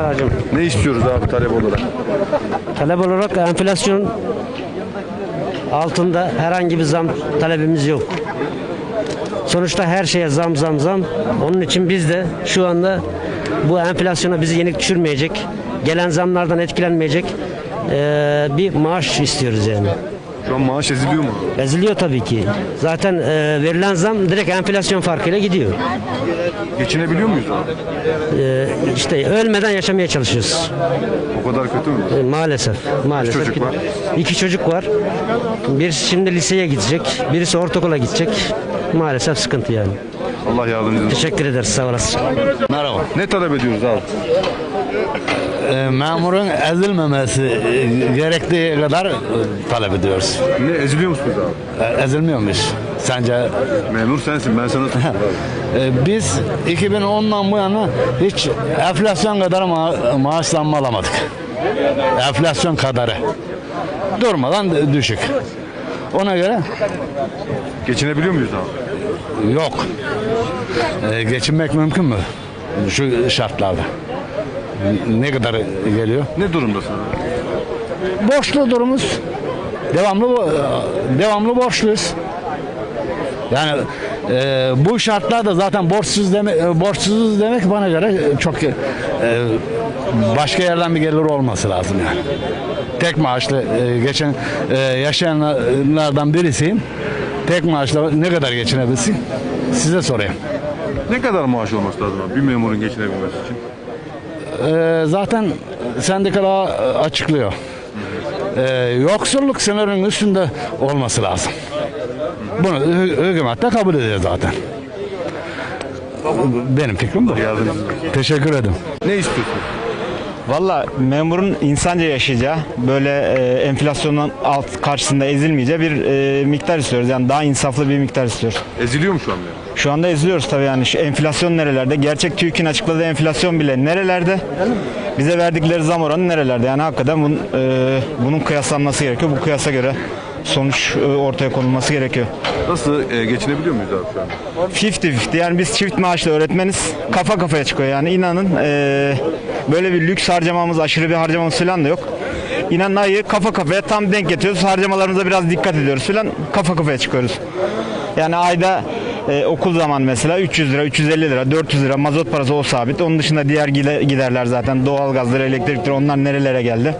Hacım, Ne istiyoruz abi talep olarak? talep olarak enflasyon altında herhangi bir zam talebimiz yok. Sonuçta her şeye zam zam zam. Onun için biz de şu anda bu enflasyona bizi yenik düşürmeyecek, gelen zamlardan etkilenmeyecek bir maaş istiyoruz yani. Şu an maaş eziliyor mu? Eziliyor tabii ki. Zaten eee, verilen zam direkt enflasyon farkıyla gidiyor. Geçinebiliyor muyuz? Eee işte ölmeden yaşamaya çalışıyoruz. O kadar kötü mü? E, Maalesef. Maalesef. çocuk var? İki çocuk var. Birisi şimdi liseye gidecek. Birisi ortaokula gidecek. Maalesef sıkıntı yani. Allah yardımcınız olsun. Teşekkür ederiz. Sağ olasın. Merhaba. Ne talep ediyoruz abi? Ee, memurun ezilmemesi e, gerektiği kadar e, talep ediyoruz. Ne eziliyor musunuz abi? E, ezilmiyor muyuz? Sence? Memur sensin ben sana. E, biz 2010'dan bu yana hiç enflasyon kadar ma- maaş zammı alamadık. Enflasyon kadarı. Durmadan d- düşük. Ona göre Geçinebiliyor muyuz abi? yok. E, geçinmek mümkün mü? Şu şartlarda. Ne kadar geliyor? Ne durumdasın borçlu durumuz. Devamlı devamlı borçluyuz. Yani e, bu şartlarda zaten borçsuz demek e, borçsuzuz demek bana göre çok e, başka yerden bir gelir olması lazım yani. Tek maaşlı e, geçen e, yaşayanlardan birisiyim. Tek maaşla ne kadar geçinebilsin? Size sorayım. Ne kadar maaş olması lazım bir memurun geçinebilmesi için? Ee, zaten sendikalar e, açıklıyor. Ee, yoksulluk sınırının üstünde olması lazım. Bunu hü- hükümet de kabul ediyor zaten. Benim fikrim bu. Teşekkür ederim. Ne istiyorsun? Valla memurun insanca yaşayacağı, böyle e, enflasyonun alt karşısında ezilmeyeceği bir e, miktar istiyoruz. Yani daha insaflı bir miktar istiyoruz. Eziliyor mu şu an memur? Şu anda eziliyoruz tabii yani şu enflasyon nerelerde? Gerçek TÜİK'in açıkladığı enflasyon bile nerelerde? Bize verdikleri zam oranı nerelerde? Yani hakikaten bunun, e, bunun kıyaslanması gerekiyor. Bu kıyasa göre sonuç e, ortaya konulması gerekiyor. Nasıl e, geçinebiliyor muyuz abi şu an? 50-50 yani biz çift maaşlı öğretmeniz kafa kafaya çıkıyor yani inanın eee, böyle bir lüks harcamamız aşırı bir harcamamız falan da yok. İnanın ayı kafa kafaya tam denk getiriyoruz harcamalarımıza biraz dikkat ediyoruz falan kafa kafaya çıkıyoruz. Yani ayda eee, okul zaman mesela 300 lira, 350 lira, 400 lira mazot parası o sabit. Onun dışında diğer gide- giderler zaten doğalgazları, elektrikleri onlar nerelere geldi.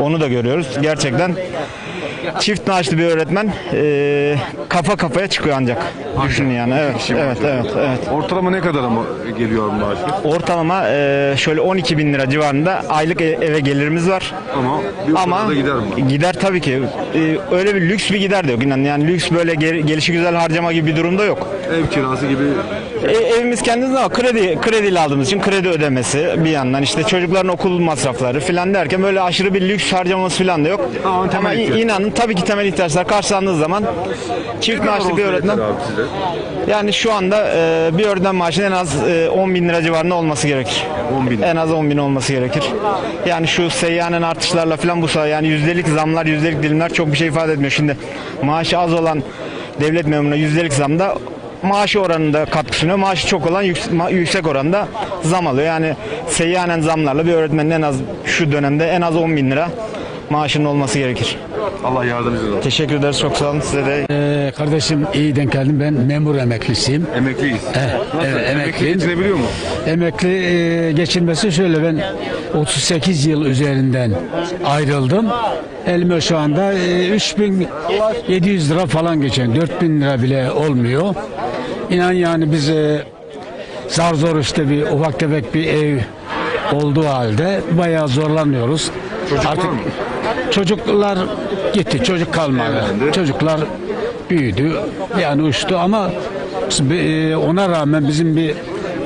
Onu da görüyoruz. Gerçekten çift maaşlı bir öğretmen eee, kafa kafaya çıkıyor ancak. Düşünün yani. Evet, Kişi evet, maaşı. evet, evet. Ortalama ne kadar ama geliyor maaşı? Ortalama eee, şöyle 12 bin lira civarında aylık e- eve gelirimiz var. Ama bir Ama da gider mi? gider tabii ki. Eee, öyle bir lüks bir gider de yok. İnan yani lüks böyle ge- gelişi güzel harcama gibi bir durumda yok. Ev kirası gibi E, evimiz kendimiz ama kredi krediyle aldığımız için kredi ödemesi bir yandan işte çocukların okul masrafları filan derken böyle aşırı bir lüks harcaması filan da yok. Ama temel Ama ihtiyaç. inanın tabii ki temel ihtiyaçlar karşılandığı zaman çift maaşlı bir öğretmen yani şu anda e, bir öğretmen maaşının en az e, 10 bin lira civarında olması gerekir. 10 bin. En az 10 bin olması gerekir. Yani şu seyyanen artışlarla falan bu sefer yani yüzdelik zamlar, yüzdelik dilimler çok bir şey ifade etmiyor. Şimdi maaşı az olan devlet memuruna yüzdelik zamda maaşı oranında katkı sunuyor. Maaşı çok olan yüksek, yüksek oranda zam alıyor. Yani seyyanen zamlarla bir öğretmenin en az şu dönemde en az 10 bin lira maaşının olması gerekir. Allah yardımcınız olsun. Teşekkür ederiz. Çok sağ olun. Size de Ee, kardeşim iyi denk geldim. Ben memur emeklisiyim. Emekliyiz. Nasıl? evet, Emekli emekliyim. geçinebiliyor mu? Emekli e, geçinmesi şöyle ben 38 yıl üzerinden ayrıldım. Elime şu anda e, 3700 lira falan geçen 4000 lira bile olmuyor. İnan yani biz e, zar zor işte bir ufak tefek bir ev olduğu halde bayağı zorlanıyoruz. Çocuk var mı? Çocuklar gitti, çocuk kalmadı. Evlendi. Çocuklar büyüdü, yani uçtu ama e, ona rağmen bizim bir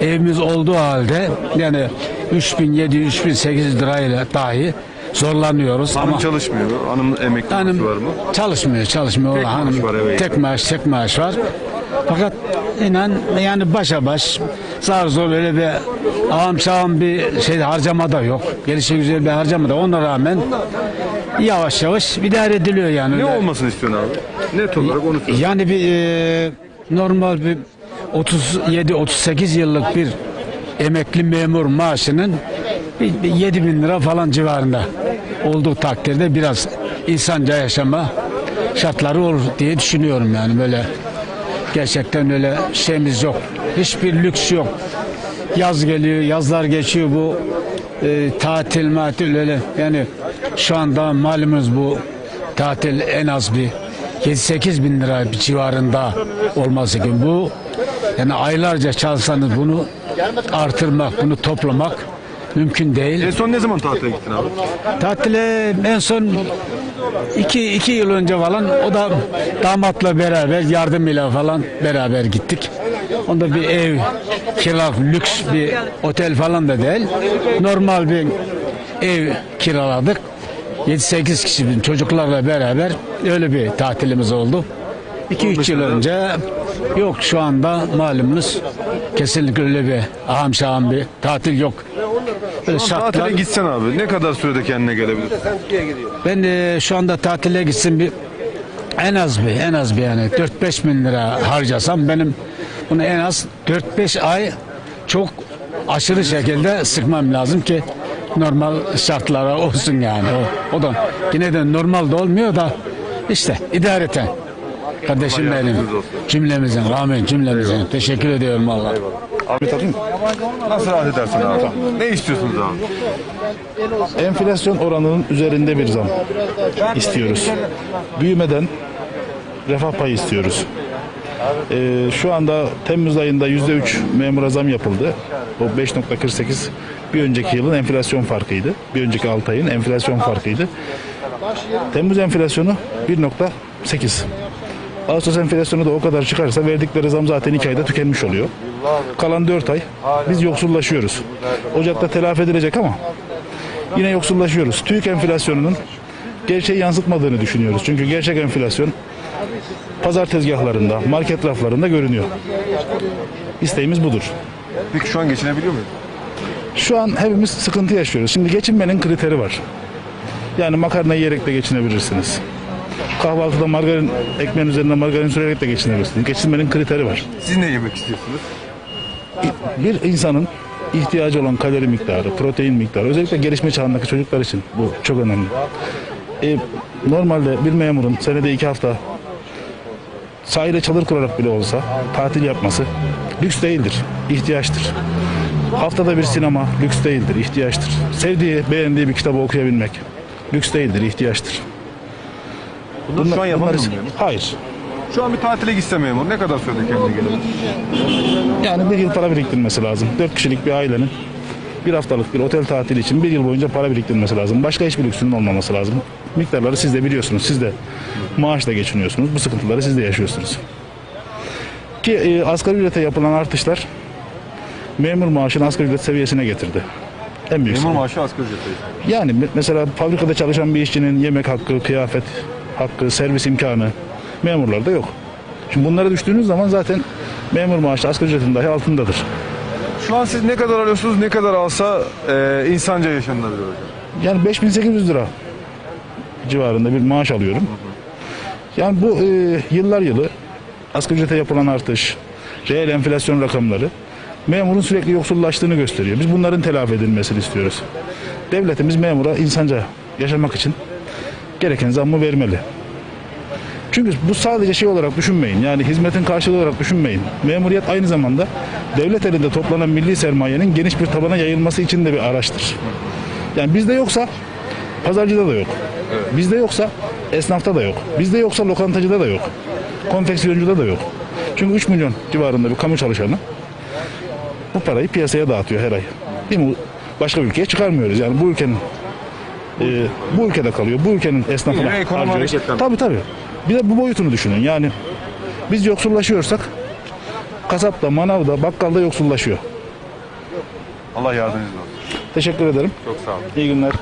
evimiz olduğu halde yani 3700-3800 lirayla dahi zorlanıyoruz Hanım ama çalışmıyor. Hanım emekli hanım var mı? çalışmıyor, çalışmıyor. Tek O maaş hanım var tek maaş, tek maaş var. Fakat inan yani başa baş zar zor öyle bir ağam şağım bir şey harcama da yok. Gelişe güzel bir harcama da ona rağmen yavaş yavaş idare ediliyor yani. Ne Öyle- olmasını istiyorsun abi? Net olarak onu söyle. Yani bir e, normal bir 37-38 yıllık bir emekli memur maaşının bir, bir 7 bin lira falan civarında olduğu takdirde biraz insanca yaşama şartları olur diye düşünüyorum yani böyle gerçekten öyle şeyimiz yok. Hiçbir lüks yok. Yaz geliyor, yazlar geçiyor bu e, tatil matil öyle yani şu anda malumunuz bu tatil en az bir 7-8 bin lira bir civarında olması gibi bu yani aylarca çalışsanız bunu artırmak, bunu toplamak mümkün değil. En son ne zaman tatile gittin abi? Tatile en son iki, iki yıl önce falan o da damatla beraber yardımıyla falan beraber gittik. Onda bir ev kira lüks bir otel falan da değil. Normal bir ev kiraladık. 7-8 kişi çocuklarla beraber öyle bir tatilimiz oldu. 2-3 yıl önce yok şu anda malumunuz kesinlikle öyle bir aham şaham bir tatil yok. Böyle şartlar- Tatile gitsen abi ne kadar sürede kendine gelebilirsin? ben e, şu anda tatile gitsin bir en az bir en az bir yani 4-5 bin lira harcasam benim bunu en az 4-5 ay çok aşırı şekilde sıkmam lazım ki normal şartlara olsun yani. O, o da yine de normal de olmuyor da işte idareten. Kardeşim benim. Cümlemizin, amin cümlemizin. Teşekkür ediyorum Allah. Abi Nasıl rahat edersin abi? Ne istiyorsunuz abi? enflasyon oranının üzerinde bir zam istiyoruz. Büyümeden refah payı istiyoruz. Ee, şu anda Temmuz ayında %3 memura zam yapıldı. O 5.48 bir önceki yılın enflasyon farkıydı. Bir önceki 6 ayın enflasyon farkıydı. Temmuz enflasyonu 1.8. Ağustos enflasyonu da o kadar çıkarsa verdikleri zam zaten 2 ayda tükenmiş oluyor. Kalan 4 ay biz yoksullaşıyoruz. Ocakta telafi edilecek ama yine yoksullaşıyoruz. TÜİK enflasyonunun gerçeği yansıtmadığını düşünüyoruz. Çünkü gerçek enflasyon pazar tezgahlarında, market raflarında görünüyor. İsteğimiz budur. Peki şu an geçinebiliyor muyuz? Şu an hepimiz sıkıntı yaşıyoruz. Şimdi geçinmenin kriteri var. Yani makarna yiyerek de geçinebilirsiniz. Kahvaltıda margarin, ekmeğin üzerine margarin sürerek de geçinebilirsiniz. Geçinmenin kriteri var. Siz ne yemek istiyorsunuz? bir insanın ihtiyacı olan kalori miktarı, protein miktarı, özellikle gelişme çağındaki çocuklar için bu çok önemli. E, normalde bir memurun senede iki hafta sahile çadır kurarak bile olsa tatil yapması lüks değildir, ihtiyaçtır. Haftada bir sinema lüks değildir, ihtiyaçtır. Sevdiği, beğendiği bir kitabı okuyabilmek lüks değildir, ihtiyaçtır. Bunları şu an yapamıyor bunlar- mu memur? Hayır. Şu an bir tatile gitse memur ne kadar sürede kendine gelebilir? Yani bir yıl para biriktirmesi lazım. Dört kişilik bir ailenin bir haftalık bir otel tatili için bir yıl boyunca para biriktirmesi lazım. Başka hiçbir lüksünün olmaması lazım. Miktarları siz de biliyorsunuz. Siz de maaşla geçiniyorsunuz. Bu sıkıntıları siz de yaşıyorsunuz. Ki e, asgari ücrete yapılan artışlar memur maaşını asgari ücret seviyesine getirdi. En büyük Memur sıkıntı. maaşı asgari ücretteyiz. Yani me- mesela fabrikada çalışan bir işçinin yemek hakkı, kıyafet hakkı, servis imkanı memurlarda yok. Şimdi bunlara düştüğünüz zaman zaten memur maaşı asgari ücretin dahi altındadır. Şu an siz ne kadar alıyorsunuz ne kadar alsa e, insanca yaşanılabilir hocam. Yani 5800 lira civarında bir maaş alıyorum. Yani bu e, yıllar yılı asgari ücrete yapılan artış, reel enflasyon rakamları memurun sürekli yoksullaştığını gösteriyor. Biz bunların telafi edilmesini istiyoruz. Devletimiz memura insanca yaşamak için gereken zammı vermeli. Çünkü bu sadece şey olarak düşünmeyin. Yani hizmetin karşılığı olarak düşünmeyin. Memuriyet aynı zamanda devlet elinde toplanan milli sermayenin geniş bir tabana yayılması için de bir araçtır. Yani bizde yoksa pazarcıda da yok. Bizde yoksa esnafta da yok. Bizde yoksa lokantacıda da yok. Konfeksiyoncuda da yok. Çünkü 3 milyon civarında bir kamu çalışanı bu parayı piyasaya dağıtıyor her ay. Değil mi? Başka bir ülkeye çıkarmıyoruz. Yani bu ülkenin e, bu ülkede kalıyor. Bu ülkenin esnafına Yine ekonomi harcıyoruz. Tabii tabii. Bir de bu boyutunu düşünün. Yani biz yoksullaşıyorsak kasapta, manavda, bakkalda yoksullaşıyor. Allah yardımcınız olsun. Teşekkür ederim. Çok sağ olun. İyi günler.